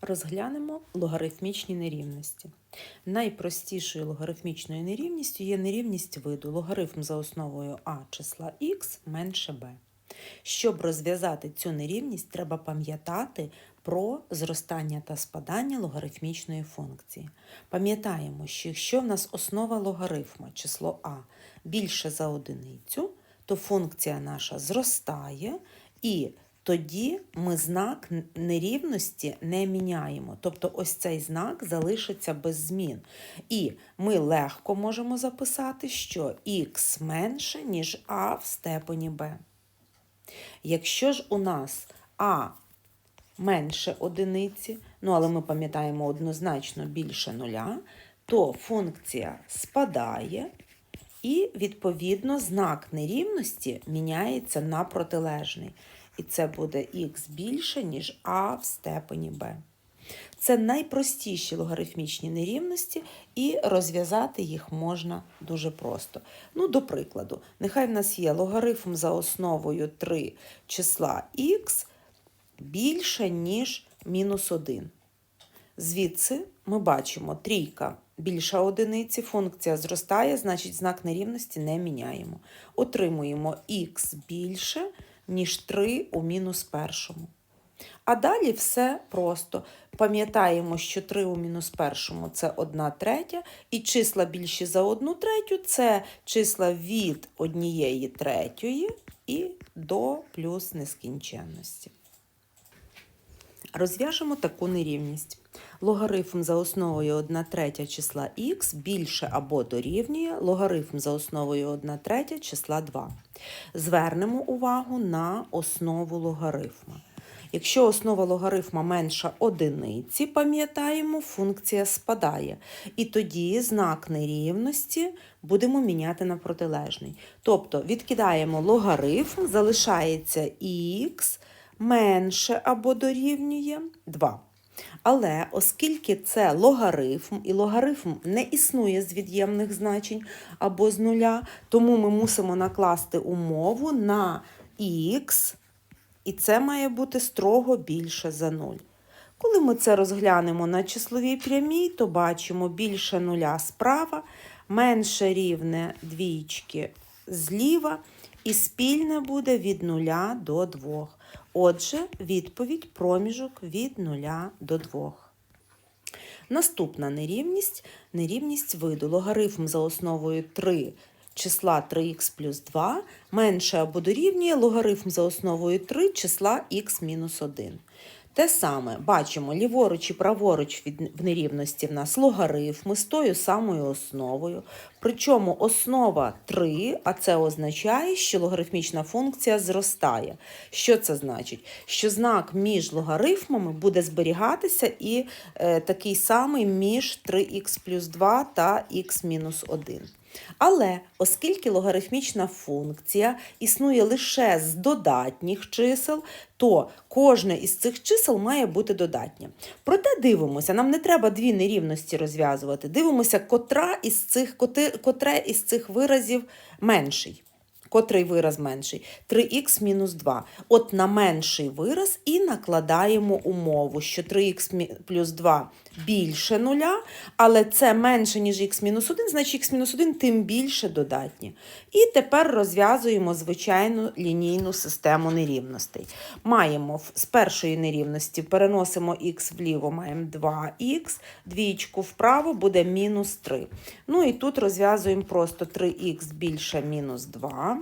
Розглянемо логарифмічні нерівності. Найпростішою логарифмічною нерівністю є нерівність виду логарифм за основою а числа х менше b. Щоб розв'язати цю нерівність, треба пам'ятати про зростання та спадання логарифмічної функції. Пам'ятаємо, що якщо в нас основа логарифма число а більше за одиницю, то функція наша зростає і тоді ми знак нерівності не міняємо. Тобто ось цей знак залишиться без змін. І ми легко можемо записати, що х менше, ніж а в степені b. Якщо ж у нас а менше одиниці, ну але ми пам'ятаємо однозначно більше нуля, то функція спадає. І, відповідно, знак нерівності міняється на протилежний. І це буде х більше, ніж а в степені b. Це найпростіші логарифмічні нерівності, і розв'язати їх можна дуже просто. Ну, до прикладу, нехай в нас є логарифм за основою 3 числа х більше, ніж мінус 1. Звідси ми бачимо трійка більша одиниці, функція зростає, значить знак нерівності не міняємо. Отримуємо х більше, ніж 3 у мінус першому. А далі все просто. Пам'ятаємо, що 3 у мінус першому це 1 третя, і числа більші за 1 третю це числа від однієї третьої і до плюс нескінченності. Розв'яжемо таку нерівність. Логарифм за основою 1 третя числа х більше або дорівнює логарифм за основою 1 третя числа 2. Звернемо увагу на основу логарифма. Якщо основа логарифма менша одиниці, пам'ятаємо, функція спадає. І тоді знак нерівності будемо міняти на протилежний. Тобто відкидаємо логарифм, залишається х менше або дорівнює 2. Але оскільки це логарифм, і логарифм не існує з від'ємних значень або з нуля, тому ми мусимо накласти умову на х, і це має бути строго більше за 0. Коли ми це розглянемо на числовій прямій, то бачимо більше нуля справа, менше рівне двічки зліва, і спільне буде від 0 до 2. Отже, відповідь проміжок від 0 до 2. Наступна нерівність нерівність виду. Логарифм за основою 3 числа 3х плюс 2 менше або дорівнює логарифм за основою 3 числа х мінус 1. Те саме бачимо ліворуч і праворуч від, в нерівності в нас логарифми з тою самою основою. Причому основа 3, а це означає, що логарифмічна функція зростає. Що це значить? Що знак між логарифмами буде зберігатися і е, такий самий між 3х плюс 2 та х мінус 1. Але оскільки логарифмічна функція існує лише з додатніх чисел, то кожне із цих чисел має бути додатнє. Проте дивимося, нам не треба дві нерівності розв'язувати. Дивимося, котра із цих, коти- котре із цих виразів менший. Котрий вираз менший? 3х мінус 2. От на менший вираз і накладаємо умову, що 3х плюс 2 більше нуля, але це менше, ніж х мінус 1, значить х-1 тим більше додатнє. І тепер розв'язуємо звичайну лінійну систему нерівностей. Маємо з першої нерівності переносимо х вліво, маємо 2х, двічку вправо буде мінус 3. Ну і тут розв'язуємо просто 3х більше мінус 2.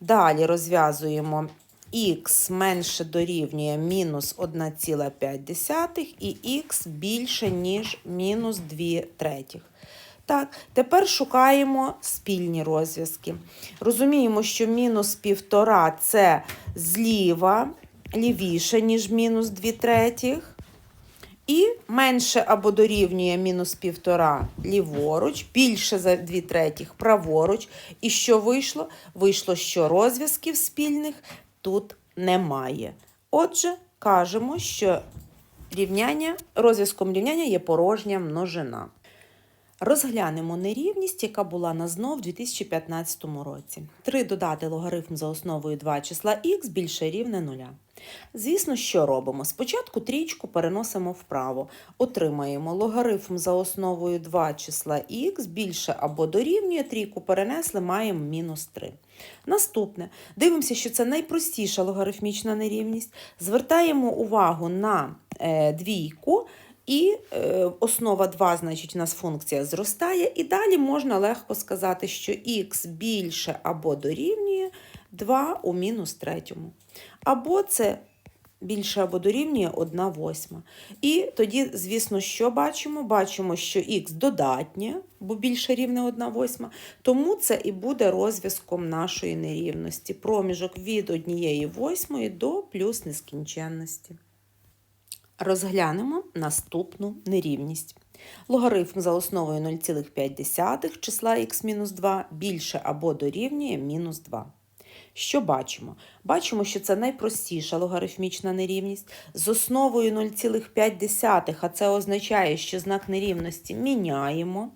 Далі розв'язуємо х менше дорівнює мінус 1,5 і х більше, ніж мінус 2 третіх. Так, тепер шукаємо спільні розв'язки. Розуміємо, що мінус півтора це зліва, лівіше, ніж мінус 2 третіх. І менше або дорівнює мінус півтора ліворуч, більше за дві третіх праворуч. І що вийшло? Вийшло, що розв'язків спільних тут немає. Отже, кажемо, що рівняння, розв'язком рівняння є порожня множина. Розглянемо нерівність, яка була на знов у 2015 році. 3 додати логарифм за основою 2 числа х більше рівне 0. Звісно, що робимо? Спочатку трічку переносимо вправо. Отримаємо логарифм за основою 2 числа х більше або дорівнює трійку перенесли, маємо мінус 3. Наступне. Дивимося, що це найпростіша логарифмічна нерівність. Звертаємо увагу на е, двійку. І е, основа 2, значить, у нас функція зростає. І далі можна легко сказати, що х більше або дорівнює 2 у мінус третьому. Або це більше або дорівнює 1 восьма. І тоді, звісно, що бачимо? Бачимо, що х додатнє, бо більше рівне 1 восьма. Тому це і буде розв'язком нашої нерівності. Проміжок від 1 восьмої до плюс нескінченності. Розглянемо наступну нерівність. Логарифм за основою 0,5 числа х-2 більше або дорівнює мінус 2. Що бачимо? Бачимо, що це найпростіша логарифмічна нерівність з основою 0,5, а це означає, що знак нерівності міняємо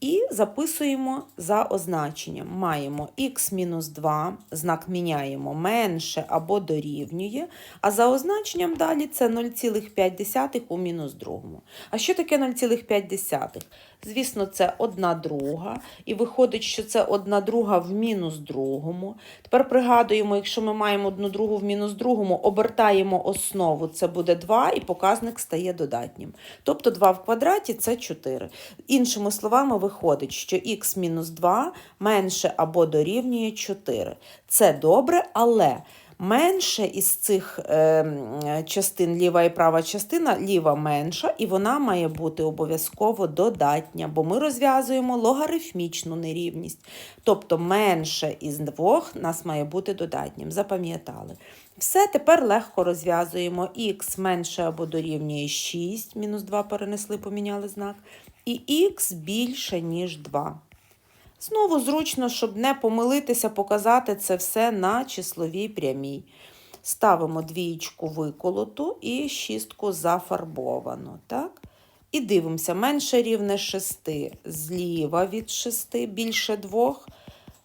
і записуємо за означенням. Маємо х-2, знак міняємо менше або дорівнює, а за означенням далі це 0,5 у мінус другому. А що таке 0,5? Звісно, це одна друга, і виходить, що це одна друга в мінус другому. Тепер пригадуємо, якщо ми маємо одну другу в мінус другому, обертаємо основу, це буде 2, і показник стає додатнім. Тобто 2 в квадраті це 4. Іншими словами, виходить, що х мінус 2 менше або дорівнює 4. Це добре, але. Менше із цих е, частин, ліва і права частина, ліва менша, і вона має бути обов'язково додатня, бо ми розв'язуємо логарифмічну нерівність. Тобто менше із двох нас має бути додатнім. Запам'ятали. Все, тепер легко розв'язуємо х менше або дорівнює 6, мінус 2 перенесли, поміняли знак, і х більше, ніж 2. Знову зручно, щоб не помилитися, показати це все на числовій прямій. Ставимо двієчку виколоту і шістку зафарбовану. Так? І дивимося, менше рівне 6, зліва від 6, більше 2,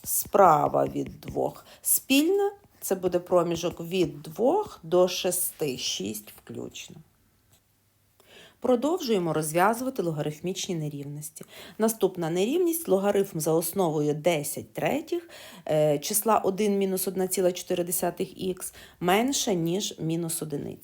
справа від 2. Спільне це буде проміжок від 2 до 6, 6 включно. Продовжуємо розв'язувати логарифмічні нерівності. Наступна нерівність логарифм за основою 10 третіх е, числа 1 мінус 1,4х менше, ніж мінус 1.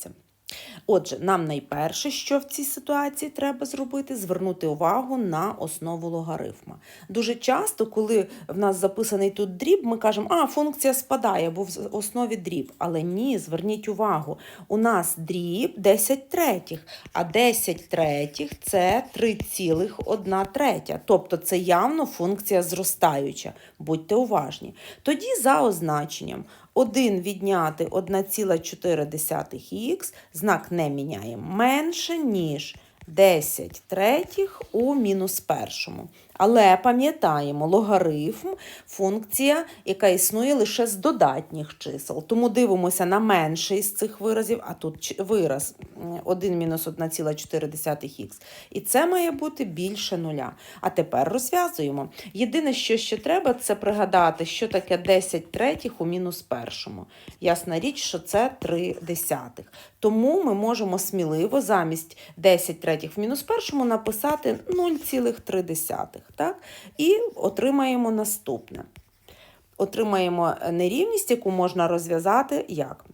Отже, нам найперше, що в цій ситуації треба зробити, звернути увагу на основу логарифма. Дуже часто, коли в нас записаний тут дріб, ми кажемо, а функція спадає, бо в основі дріб. Але ні, зверніть увагу, у нас дріб 10 третіх, а 10 третіх це 3,1 третя. Тобто це явно функція зростаюча. Будьте уважні. Тоді за означенням 1 відняти 1,4х, знак не міняємо, менше, ніж 10 третіх у мінус першому. Але пам'ятаємо, логарифм функція, яка існує лише з додатніх чисел. Тому дивимося на менший з цих виразів, а тут вираз 1 мінус 1,4х. І це має бути більше нуля. А тепер розв'язуємо. Єдине, що ще треба, це пригадати, що таке 10 третіх у мінус першому. Ясна річ, що це 3 десятих. Тому ми можемо сміливо замість 10 третіх в мінус першому написати 0,3. Так? І отримаємо наступне. Отримаємо нерівність, яку можна розв'язати як?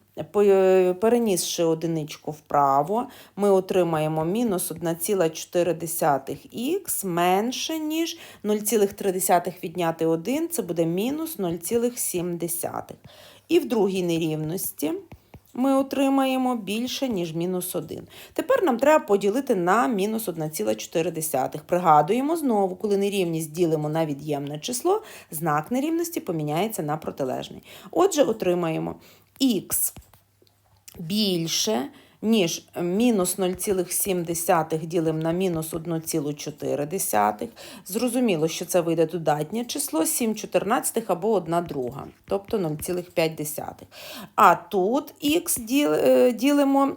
Перенісши одиничку вправо, ми отримаємо мінус 1,4х менше, ніж 0,3 відняти 1, це буде мінус 0,7. І в другій нерівності ми отримаємо більше, ніж мінус 1. Тепер нам треба поділити на мінус 1,4. Пригадуємо знову, коли нерівність ділимо на від'ємне число, знак нерівності поміняється на протилежний. Отже, отримаємо х більше, ніж мінус 0,7 ділимо на мінус 1,4. Зрозуміло, що це вийде додатнє число 7 чотирнадцятих або 1 друга, тобто 0,5. А тут х ділимо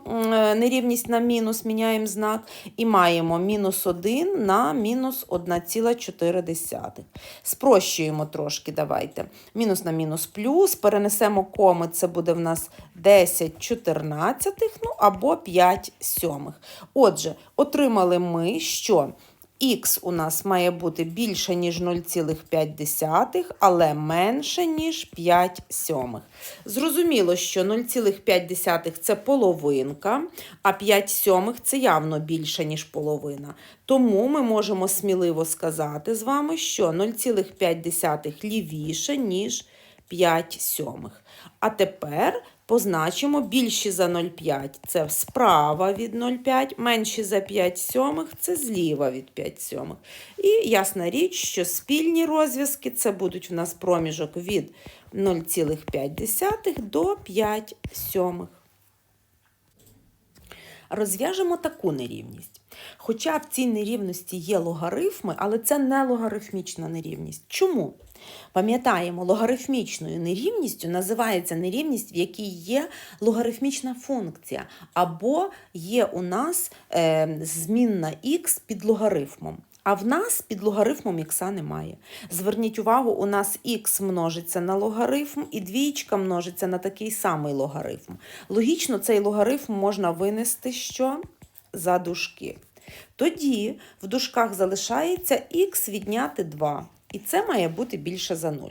нерівність на мінус, міняємо знак, і маємо мінус 1 на мінус 1,4. Спрощуємо трошки, давайте. Мінус на мінус плюс, перенесемо коми, це буде в нас 10 чотирнадцятих, ну або 5 сьомих. Отже, отримали ми, що х у нас має бути більше, ніж 0,5, але менше, ніж 5 сьомих. Зрозуміло, що 0,5 це половинка, а 5 сьомих це явно більше, ніж половина. Тому ми можемо сміливо сказати з вами, що 0,5 лівіше, ніж 5 сьомих. А тепер позначимо більші за 0,5 це справа від 0,5, менші за 5 сьомих це зліва від 5 сьомих. І ясна річ, що спільні розв'язки це будуть в нас проміжок від 0,5 до 5 сьомих. Розв'яжемо таку нерівність. Хоча в цій нерівності є логарифми, але це не логарифмічна нерівність. Чому? Пам'ятаємо, логарифмічною нерівністю називається нерівність, в якій є логарифмічна функція, або є у нас е, змінна х під логарифмом. А в нас під логарифмом ікса немає. Зверніть увагу, у нас х множиться на логарифм, і двічка множиться на такий самий логарифм. Логічно, цей логарифм можна винести що? За дужки. Тоді в дужках залишається х відняти 2. І це має бути більше за 0.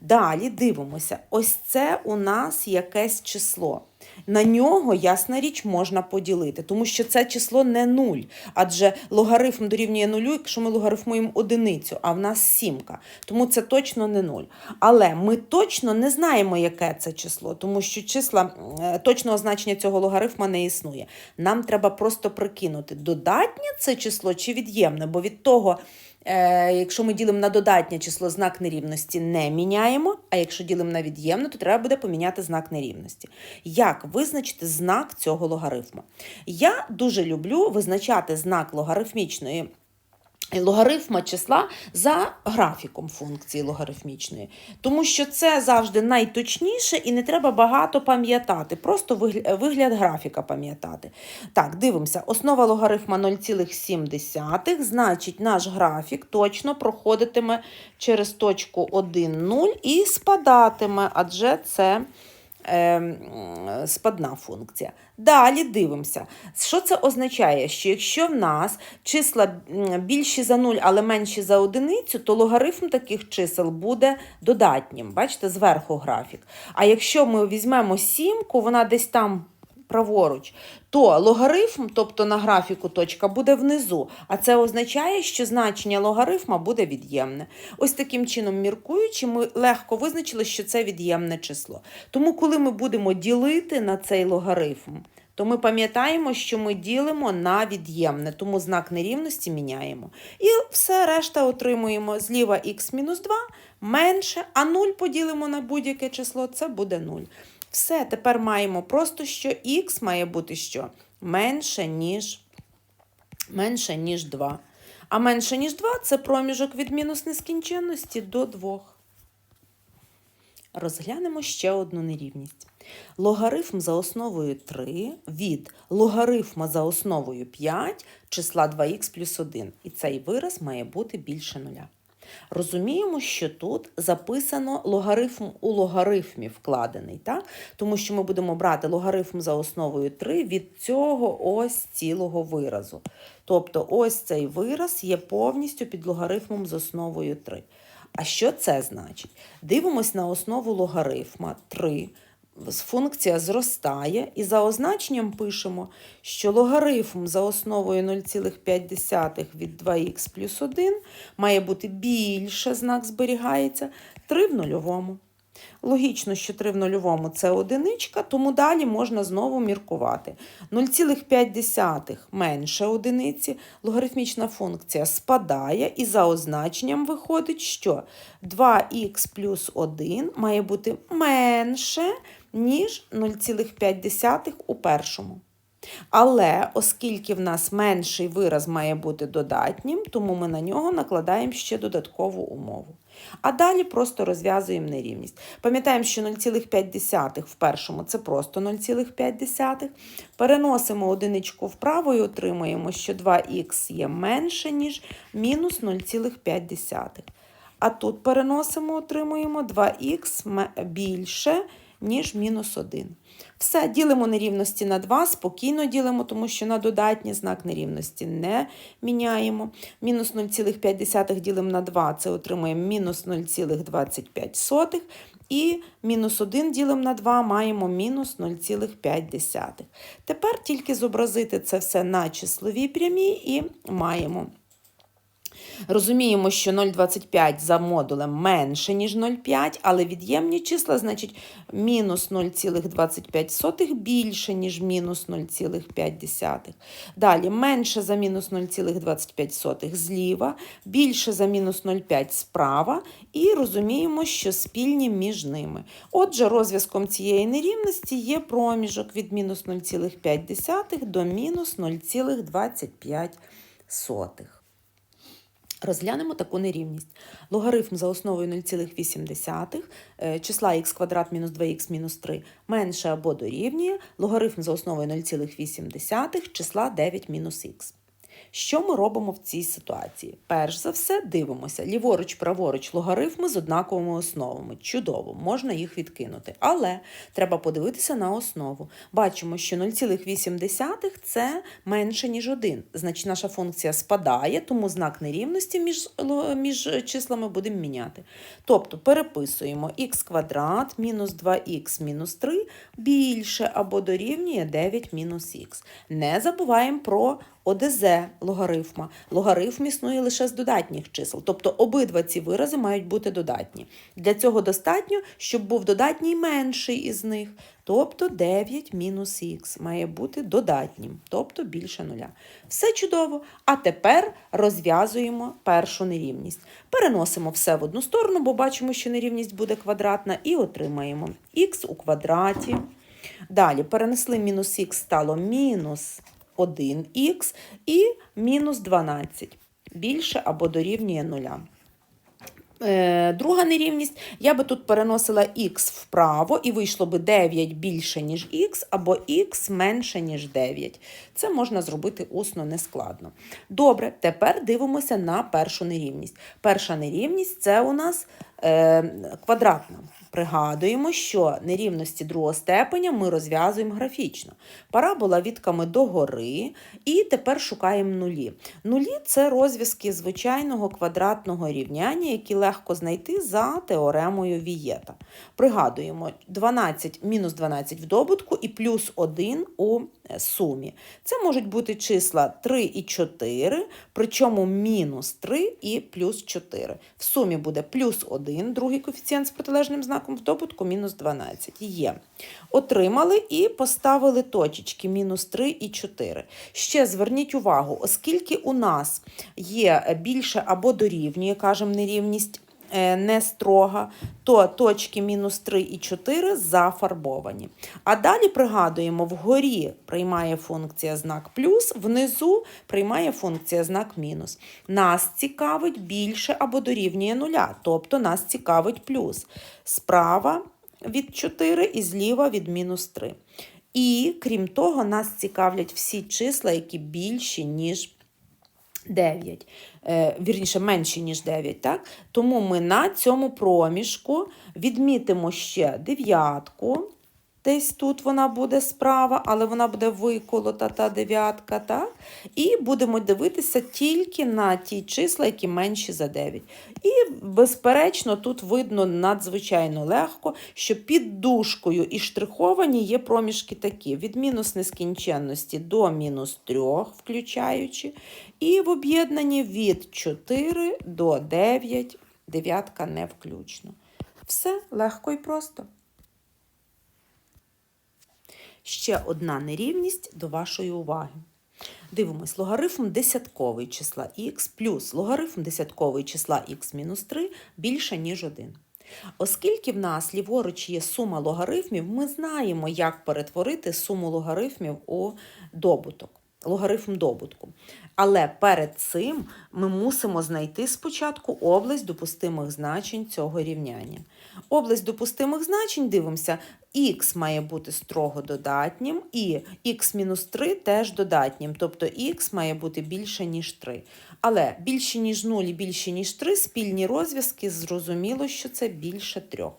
Далі дивимося, ось це у нас якесь число. На нього, ясна річ, можна поділити, тому що це число не 0, адже логарифм дорівнює 0, якщо ми логарифмуємо одиницю, а в нас сімка. Тому це точно не 0. Але ми точно не знаємо, яке це число, тому що числа е, точного значення цього логарифма не існує. Нам треба просто прикинути, додатнє це число чи від'ємне, бо від того. Е, Якщо ми ділимо на додатнє число, знак нерівності не міняємо, а якщо ділимо на від'ємне, то треба буде поміняти знак нерівності. Як визначити знак цього логарифму? Я дуже люблю визначати знак логарифмічної. Логарифма числа за графіком функції логарифмічної, тому що це завжди найточніше і не треба багато пам'ятати, просто вигляд графіка пам'ятати. Так, дивимося, основа логарифма 0,7, значить, наш графік точно проходитиме через точку 1, 0 і спадатиме, адже це спадна функція. Далі дивимося, що це означає, що якщо в нас числа більші за 0, але менші за одиницю, то логарифм таких чисел буде додатнім. Бачите, зверху графік. А якщо ми візьмемо сімку, вона десь там праворуч, то логарифм, тобто на графіку точка, буде внизу. А це означає, що значення логарифма буде від'ємне. Ось таким чином, міркуючи, ми легко визначили, що це від'ємне число. Тому, коли ми будемо ділити на цей логарифм, то ми пам'ятаємо, що ми ділимо на від'ємне, тому знак нерівності міняємо. І все решта отримуємо зліва х мінус 2 менше, а 0 поділимо на будь-яке число, це буде 0. Все, тепер маємо просто, що х має бути що? Менше, ніж менше, ніж 2. А менше, ніж 2 це проміжок від мінус нескінченності до 2. Розглянемо ще одну нерівність. Логарифм за основою 3 від логарифма за основою 5 числа 2х плюс 1. І цей вираз має бути більше нуля. Розуміємо, що тут записано логарифм у логарифмі вкладений, так? тому що ми будемо брати логарифм за основою 3 від цього ось цілого виразу. Тобто ось цей вираз є повністю під логарифмом з основою 3. А що це значить? Дивимось на основу логарифма 3 функція зростає, і за означенням пишемо, що логарифм за основою 0,5 від 2х плюс 1 має бути більше, знак зберігається, 3 в нульовому. Логічно, що 3 в нульовому це одиничка, тому далі можна знову міркувати. 0,5 менше одиниці, логарифмічна функція спадає, і за означенням виходить, що 2х плюс 1 має бути менше, ніж 0,5 у першому. Але оскільки в нас менший вираз має бути додатнім, тому ми на нього накладаємо ще додаткову умову. А далі просто розв'язуємо нерівність. Пам'ятаємо, що 0,5 в першому це просто 0,5. Переносимо одиничку вправо і отримуємо, що 2х є менше, ніж мінус 0,5. А тут переносимо, отримуємо 2х ме- більше, ніж мінус 1. Все, ділимо нерівності на 2, спокійно ділимо, тому що на додатній знак нерівності не міняємо. Мінус 0,5 ділимо на 2, це отримуємо мінус 0,25. І мінус 1 ділимо на 2, маємо мінус 0,5. Тепер тільки зобразити це все на числовій прямій і маємо. Розуміємо, що 0,25 за модулем менше, ніж 0,5, але від'ємні числа, значить, мінус 0,25 більше, ніж мінус 0,5. Далі менше за мінус 0,25 зліва, більше за мінус 0,5 справа, і розуміємо, що спільні між ними. Отже, розв'язком цієї нерівності є проміжок від мінус 0,5 до мінус 0,25. Розглянемо таку нерівність. Логарифм за основою 0,8 е, числа х квадрат мінус 2х мінус 3 менше або дорівнює логарифм за основою 0,8 числа 9 мінус х. Що ми робимо в цій ситуації? Перш за все, дивимося ліворуч, праворуч логарифми з однаковими основами. Чудово, можна їх відкинути. Але треба подивитися на основу. Бачимо, що 0,8 це менше, ніж 1. Значить, наша функція спадає, тому знак нерівності між, між числами будемо міняти. Тобто переписуємо х квадрат мінус 2х мінус 3 більше або дорівнює 9 мінус х. Не забуваємо про ОДЗ логарифма. Логарифм існує лише з додатніх чисел, тобто обидва ці вирази мають бути додатні. Для цього достатньо, щоб був додатній менший із них, тобто 9 мінус х має бути додатнім, тобто більше нуля. Все чудово. А тепер розв'язуємо першу нерівність. Переносимо все в одну сторону, бо бачимо, що нерівність буде квадратна, і отримаємо х у квадраті. Далі перенесли мінус х стало мінус 1х і мінус 12 більше або дорівнює 0. Е, Друга нерівність, я би тут переносила х вправо і вийшло би 9 більше, ніж х, або х менше, ніж 9. Це можна зробити усно нескладно. Добре, тепер дивимося на першу нерівність. Перша нерівність це у нас е, квадратна. Пригадуємо, що нерівності другого степеня ми розв'язуємо графічно. Парабола вітками догори, і тепер шукаємо нулі. Нулі це розв'язки звичайного квадратного рівняння, які легко знайти за теоремою Вієта. Пригадуємо 12, мінус 12 в добутку і плюс 1 у сумі. Це можуть бути числа 3 і 4, причому мінус 3 і плюс 4. В сумі буде плюс 1, другий коефіцієнт з протилежним знаком в добутку мінус 12. Є. Отримали і поставили точечки мінус 3 і 4. Ще зверніть увагу, оскільки у нас є більше або дорівнює, кажемо, нерівність е, не строга, то точки мінус 3 і 4 зафарбовані. А далі пригадуємо, вгорі приймає функція знак плюс, внизу приймає функція знак мінус. Нас цікавить більше або дорівнює нуля, тобто нас цікавить плюс. Справа від 4 і зліва від мінус 3. І крім того, нас цікавлять всі числа, які більші, ніж 9, е, вірніше, менші, ніж 9, так? Тому ми на цьому проміжку відмітимо ще дев'ятку. Десь тут вона буде справа, але вона буде виколота та дев'ятка, так? І будемо дивитися тільки на ті числа, які менші за 9. І, безперечно, тут видно надзвичайно легко, що під дужкою і штриховані є проміжки такі: від мінус нескінченності до мінус 3, включаючи, і в об'єднанні від 4 до 9, дев'ятка не включно. Все легко і просто. Ще одна нерівність до вашої уваги. Дивимось, логарифм десятковий числа х плюс логарифм десятковий числа х мінус 3 більше, ніж 1. Оскільки в нас ліворуч є сума логарифмів, ми знаємо, як перетворити суму логарифмів у добуток, логарифм добутку. Але перед цим ми мусимо знайти спочатку область допустимих значень цього рівняння. Область допустимих значень дивимося, х має бути строго додатнім, і х-3 теж додатнім, тобто х має бути більше, ніж 3. Але більше, ніж 0 і більше, ніж 3 спільні розв'язки, зрозуміло, що це більше 3.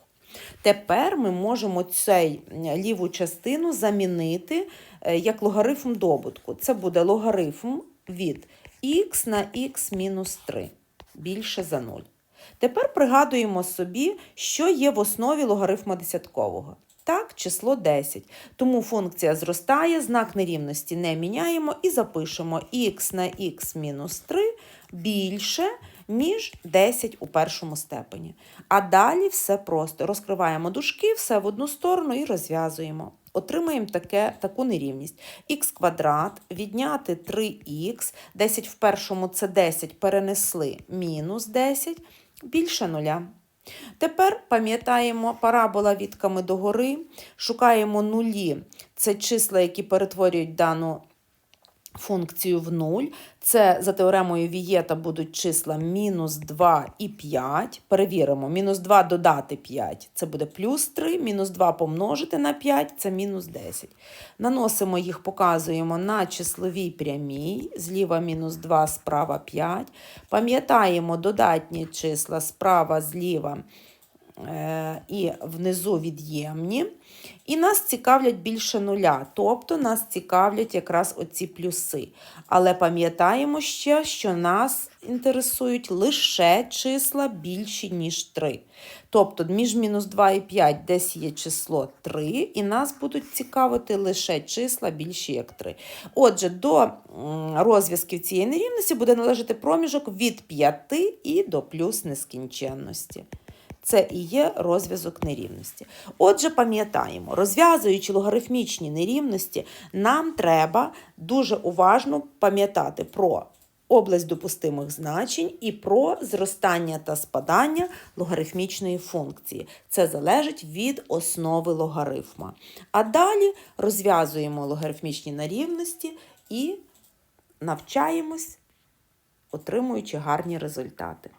Тепер ми можемо цей ліву частину замінити е, як логарифм добутку. Це буде логарифм від х на х мінус 3 більше за 0. Тепер пригадуємо собі, що є в основі логарифма десяткового. Так, число 10. Тому функція зростає, знак нерівності не міняємо і запишемо х на х мінус 3 більше, ніж 10 у першому степені. А далі все просто. Розкриваємо дужки, все в одну сторону і розв'язуємо. Отримаємо таке, таку нерівність. х квадрат відняти 3х, 10 в першому це 10, перенесли мінус 10, більше нуля. Тепер пам'ятаємо парабола відками догори, шукаємо нулі. Це числа, які перетворюють дану функцію в нуль. Це за теоремою Вієта будуть числа мінус 2 і 5. Перевіримо, мінус 2 додати 5 це буде плюс 3, мінус 2 помножити на 5 це мінус 10. Наносимо їх, показуємо на числовій прямій, зліва мінус 2, справа 5. Пам'ятаємо додатні числа справа, зліва і внизу від'ємні. І нас цікавлять більше нуля, тобто нас цікавлять якраз оці плюси. Але пам'ятаємо ще, що нас інтересують лише числа більші, ніж 3. Тобто між мінус 2 і 5 десь є число 3, і нас будуть цікавити лише числа більші, як 3. Отже, до розв'язків цієї нерівності буде належати проміжок від 5 і до плюс нескінченності. Це і є розв'язок нерівності. Отже, пам'ятаємо, розв'язуючи логарифмічні нерівності, нам треба дуже уважно пам'ятати про область допустимих значень і про зростання та спадання логарифмічної функції. Це залежить від основи логарифма. А далі розв'язуємо логарифмічні нерівності і навчаємось, отримуючи гарні результати.